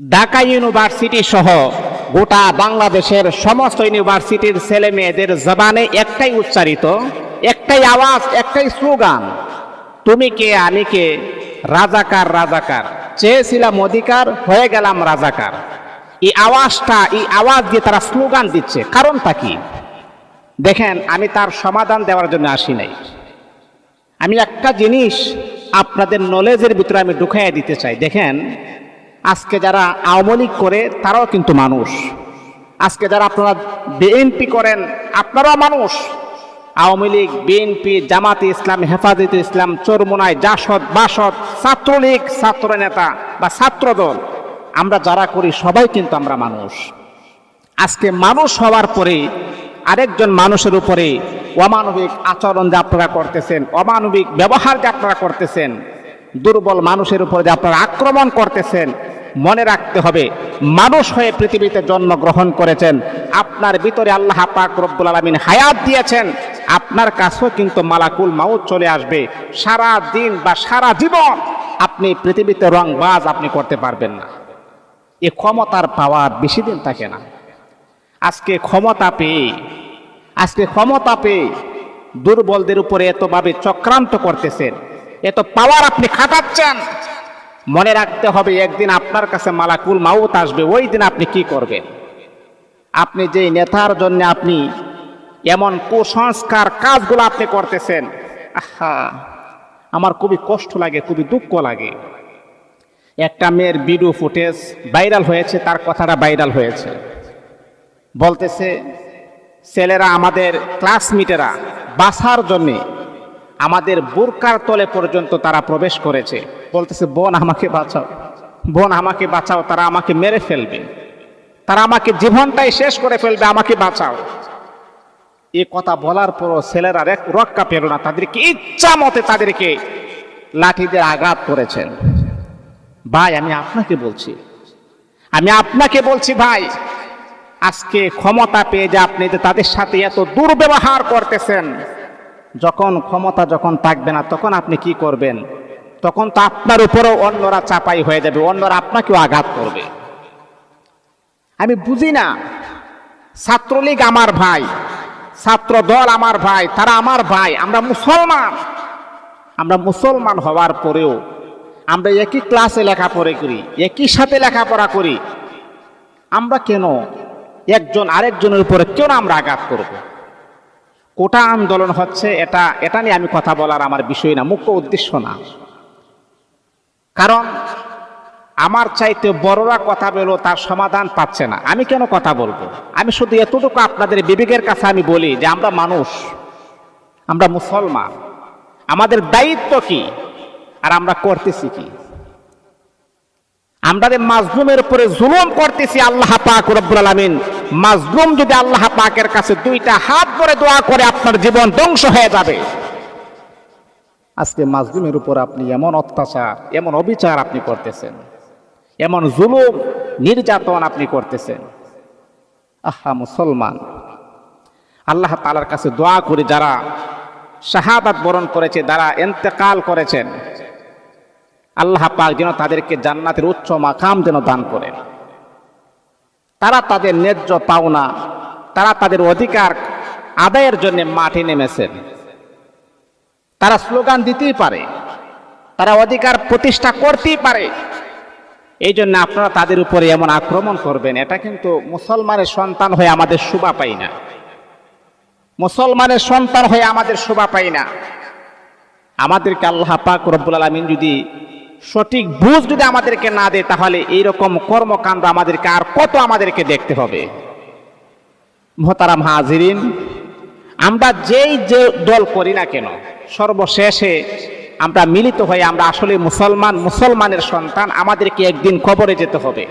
Dhaka university সহ গোটা বাংলাদেশের সমস্ত ইউনিভার্সিটির ছেলে মেয়েদের জবানে একটাই উচ্চারিত, একটাই আওয়াজ, একটাই স্লোগান, তুমি কে, আমি কে? রাজাকার রাজাকার। চেয়েছিলাম অধিকার, হয়ে গেলাম রাজাকার। এই আওয়াজটা, এই আওয়াজ দিয়ে তারা স্লোগান দিচ্ছে। কারণটা কি? দেখেন, আমি তার সমাধান দেওয়ার জন্য আসি নাই। আমি একটা জিনিস আপনাদের নলেজের ভিতরে আমি ঢুকাইয়া দিতে চাই। দেখেন আজকে যারা আওয়ামী লীগ করে, তারাও কিন্তু মানুষ। আজকে যারা আপনারা বিএনপি করেন, আপনারাও মানুষ। আওয়ামী লীগ, বিএনপি, জামাতে ইসলাম, হেফাজতে ইসলাম চরমোনাই জাসদ, বাসদ, ছাত্রলীগ, ছাত্র নেতা বা ছাত্রদল আমরা যারা করি, সবাই কিন্তু আমরা মানুষ। আজকে মানুষ হওয়ার পরে, আরেকজন মানুষের উপরে অমানবিক আচরণ যে আপনারা করতেছেন, অমানবিক ব্যবহার যে আপনারা করতেছেন, দুর্বল মানুষের উপরে যে আপনারা আক্রমণ করতেছেন মনে রাখতে হবে, মানুষ হয়ে পৃথিবীতে জন্মগ্রহণ করেছেন, আপনার ভিতরে আল্লাহ পাক রব্বুল আলমিন হায়াত দিয়েছেন, আপনার কাছেও কিন্তু মালাকুল মাউত চলে আসবে, সারা দিন বা সারা জীবন আপনি পৃথিবীতে রংবাজ আপনি করতে পারবেন না। এ ক্ষমতার পাওয়ার বেশি দিন থাকে না। আজকে ক্ষমতা পেয়ে, আজকে ক্ষমতা পেয়ে দুর্বলদের উপরে এতভাবে চক্রান্ত করতেছেন, এত পাওয়ার আপনি খাটাচ্ছেন মনে রাখতে হবে, একদিন আপনার কাছে মালাকুল মাউত আসবে, ওই দিন আপনি কি করবেন? আপনি যে নেতার জন্য আপনি এমন কুসংস্কার কাজগুলো আপনি করতেছেন, আহা, আমার খুবই কষ্ট লাগে, খুবই দুঃখ লাগে। একটা মেয়ের ভিডিও ফুটেজ ভাইরাল হয়েছে, তার কথাটা ভাইরাল হয়েছে। বলতেছে, ছেলেরা আমাদের ক্লাসমেটেরা বাসার জন্যে আমাদের বোরকার তলে পর্যন্ত তারা প্রবেশ করেছে। বলতেছে, বোন, আমাকে বাঁচাও। বোন, আমাকে বাঁচাও। তারা আমাকে মেরে ফেলবে। তারা আমাকে জীবনটাই শেষ করে ফেলবে। আমাকে বাঁচাও। এ কথা বলার পরও ছেলেরা রেক- রক্ষা পেল না। তাদেরকে ইচ্ছা মতে তাদেরকে লাঠি দিয়ে আঘাত করেছেন। ভাই, আমি আপনাকে বলছি। আমি আপনাকে বলছি, ভাই, আজকে ক্ষমতা পেয়ে যে আপনি যে তাদের সাথে এত দুর্ব্যবহার করতেছেন যখন ক্ষমতা যখন থাকবে না, তখন আপনি কি করবেন? তখন তো আপনার উপরেও অন্যরা চাপাই হয়ে যাবে, অন্যরা আপনাকেও আঘাত করবে। আমি বুঝি না, ছাত্রলীগ আমার ভাই ছাত্র দল আমার ভাই, তারা আমার ভাই, আমরা মুসলমান। আমরা মুসলমান হওয়ার পরেও আমরা একই ক্লাসে লেখাপড়া করি, একই সাথে লেখাপড়া করি। আমরা কেন একজন আরেকজনের উপরে কেন আমরা আঘাত করব? কোটা আন্দোলন হচ্ছে, এটা এটা নিয়ে আমি কথা বলার আমার বিষয় না, মুখ্য উদ্দেশ্য না। কারণ আমার চাইতে বড়রা কথা বলো তার সমাধান পাচ্ছে না। আমি কেন কথা বলব? আমি শুধু এতটুকু আপনাদের বিবেকের কাছে আমি বলি যে আমরা মানুষ, আমরা মুসলমান। আমাদের দায়িত্ব কি আর আমরা করতেছি কি? আমরা মাজলুমের উপরে জুলুম করতেছি আল্লাহ পাক রব্বুল আলামিন মাজলুম যদি আল্লাহ পাকের কাছে দুইটা হাত ধরে দোয়া করে, আপনার জীবন ধ্বংস হয়ে যাবে। আজকে মাজলুমের উপর আপনি এমন অত্যাচার, এমন অবিচার আপনি করতেছেন। এমন জুলুম, নির্যাতন আপনি করতেছেন। আহা, মুসলমান। আল্লাহ তালার কাছে দোয়া করে, যারা শাহাদাত বরণ করেছে, যারা এন্তেকাল করেছেন, আল্লাহ পাক যেন তাদেরকে জান্নাতের উচ্চ মাকাম যেন দান করেন। তারা তাদের ন্যায্য পাওনা, তারা তাদের অধিকার আদায়ের জন্য মাঠে নেমেছেন তারা স্লোগান দিতেই পারে, তারা অধিকার প্রতিষ্ঠা করতেই পারে। এই জন্য আপনারা তাদের উপরে এমন আক্রমণ করবেন, এটা কিন্তু মুসলমানের সন্তান হয়ে আমাদের শোভা পাই না। মুসলমানের সন্তান হয়ে আমাদের শোভা পাই না। আমাদেরকে আল্লাহ পাক রব্বুল আলমিন যদি সঠিক বুঝ যদি আমাদেরকে না দেয়, তাহলে এইরকম কর্মকাণ্ড আমাদেরকে আর কত আমাদেরকে দেখতে হবে? মোহতারাম হাজিরিন, আমরা যেই যে দল করি না কেন, সর্বশেষে আমরা মিলিত হয়ে আমরা আসলে মুসলমান, মুসলমানের সন্তান, আমাদেরকে একদিন কবরে যেতে হবে।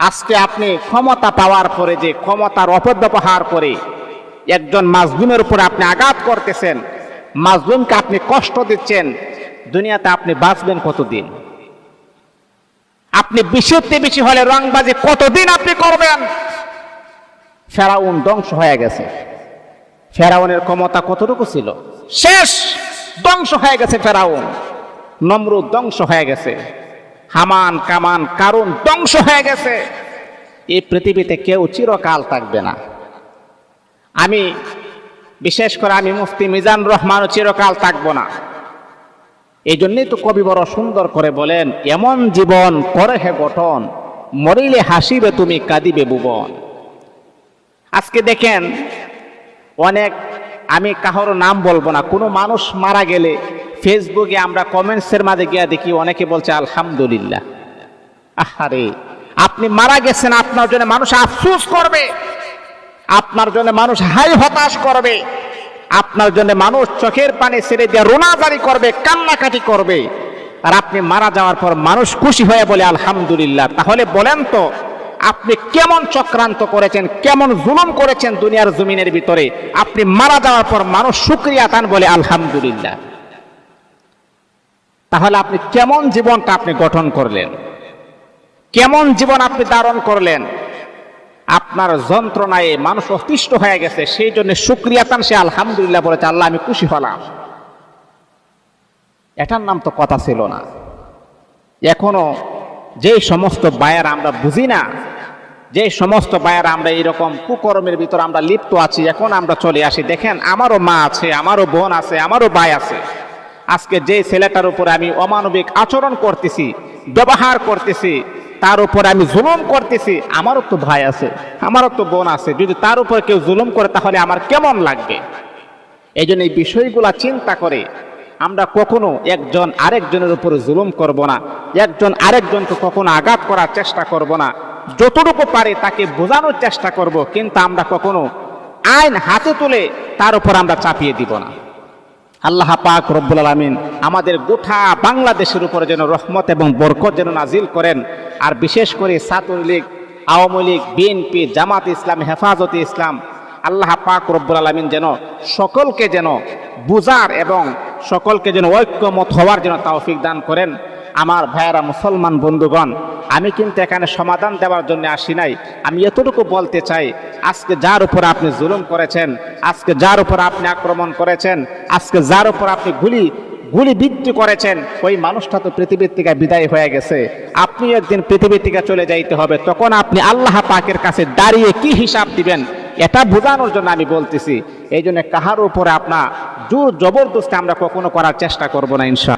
আজকে আপনি ক্ষমতা পাওয়ার পরে যে ক্ষমতার অপব্যবহার করে একজন মাজলুমের উপর আপনি আঘাত করতেছেন, মাজলুমকে আপনি কষ্ট দিচ্ছেন দুনিয়াতে আপনি বাঁচবেন কতদিন? আপনি বেশিতে বেশি হলে রংবাজি কতদিন আপনি করবেন? ফেরাউন ধ্বংস হয়ে গেছে। ফেরাউনের ক্ষমতা কতটুকু ছিল? শেষ! ধ্বংস হয়ে গেছে ফেরাউন। নমরুদ ধ্বংস হয়ে গেছে। হামান, কামান, কারুন ধ্বংস হয়ে গেছে। এই পৃথিবীতে কেউ চিরকাল থাকবে না। আমি, বিশেষ করে আমি মুফতি মিজান রহমানও চিরকাল থাকব না। এই জন্যই তো কবি বড় সুন্দর করে বলেন, এমন জীবন করে হে গঠন, মরিলে হাসিবে তুমি, কাঁদিবে ভুবন। আজকে দেখেন, অনেক, আমি কাহর নাম বলব না, কোনো মানুষ মারা গেলে ফেসবুকে আমরা কমেন্টসের মাঝে গিয়া দেখি, অনেকে বলছে, আলহামদুলিল্লাহ। আহারে, আপনি মারা গেছেন, আপনার জন্য মানুষ আফসোস করবে, আপনার জন্য মানুষ হাই হতাশ করবে। আপনার জন্য মানুষ চোখের পানি ছেড়ে দিয়ে রোনাজারি করবে, কান্নাকাটি করবে। আর আপনি মারা যাওয়ার পর মানুষ খুশি হয়ে বলে, আলহামদুলিল্লাহ। তাহলে বলেন তো, আপনি কেমন চক্রান্ত করেছেন, কেমন জুলুম করেছেন দুনিয়ার জমিনের ভিতরে? আপনি মারা যাওয়ার পর মানুষ শুক্রিয়া তান বলে, আলহামদুলিল্লাহ। তাহলে আপনি কেমন জীবনটা আপনি গঠন করলেন? কেমন জীবন আপনি ধারণ করলেন? আপনার যন্ত্রণায় মানুষ অতিষ্ঠ হয়ে গেছে, সেই জন্য শুক্রিয়া তান সে, আলহামদুলিল্লাহ বলেছে, আল্লাহ আমি খুশি হলাম। এটার নাম তো কথা ছিল না। এখনও যে সমস্ত বায়ার আমরা বুঝি না যে সমস্ত বায়ার আমরা এইরকম কুকর্মের ভিতর আমরা লিপ্ত আছি, এখন আমরা চলে আসি। দেখেন, আমারও মা আছে, আমারও বোন আছে, আমারও ভাই আছে। আজকে যে ছেলেটার উপরে আমি অমানবিক আচরণ করতেছি, ব্যবহার করতেছি তার উপরে আমি জুলুম করতেছি, আমারও তো ভাই আছে, আমারও তো বোন আছে, যদি তার উপরে কেউ জুলুম করে তাহলে আমার কেমন লাগবে? এই জন্য এই বিষয়গুলা চিন্তা করে আমরা কখনো একজন আরেকজনের উপরে জুলুম করব না, একজন আরেকজনকে কখনো আঘাত করার চেষ্টা করব না, যতটুকু পারে তাকে বোঝানোর চেষ্টা করব, কিন্তু আমরা কখনো আইন হাতে তুলে তার উপর আমরা চাপিয়ে দিব না। আল্লাহ পাক রব্বুল আলমিন আমাদের গোটা বাংলাদেশের উপরে যেন রহমত এবং বরকত যেন নাজিল করেন আর বিশেষ করে ছাত্রলীগ আওয়ামী লীগ বিএনপি, জামাত ইসলাম, হেফাজতে ইসলাম, আল্লাহ পাক রব্বুল আলমিন যেন সকলকে যেন বুজার এবং সকলকে যেন ঐক্যমত হওয়ার যেন তৌফিক দান করেন। আমার ভাইয়েরা মুসলমান বন্ধুগণ, আমি কিন্তু এখানে সমাধান দেওয়ার জন্য আসি নাই। আমি এতটুকু বলতে চাই, আজকে যার উপর আপনি জুলুম করেছেন, আজকে যার উপর আপনি আক্রমণ করেছেন, আজকে যার উপর আপনি গুলি গুলি বৃদ্ধি করেছেন, ওই মানুষটা তো পৃথিবীর থেকে বিদায় হয়ে গেছে। আপনি একদিন পৃথিবীর থেকে চলে যাইতে হবে, তখন আপনি আল্লাহ পাকের কাছে দাঁড়িয়ে কি হিসাব দিবেন? এটা বোঝানোর জন্য আমি বলতেছি এই জন্য কাহার উপরে আপনার জোর জবরদস্তি আমরা কখনো করার চেষ্টা করব না ইনশা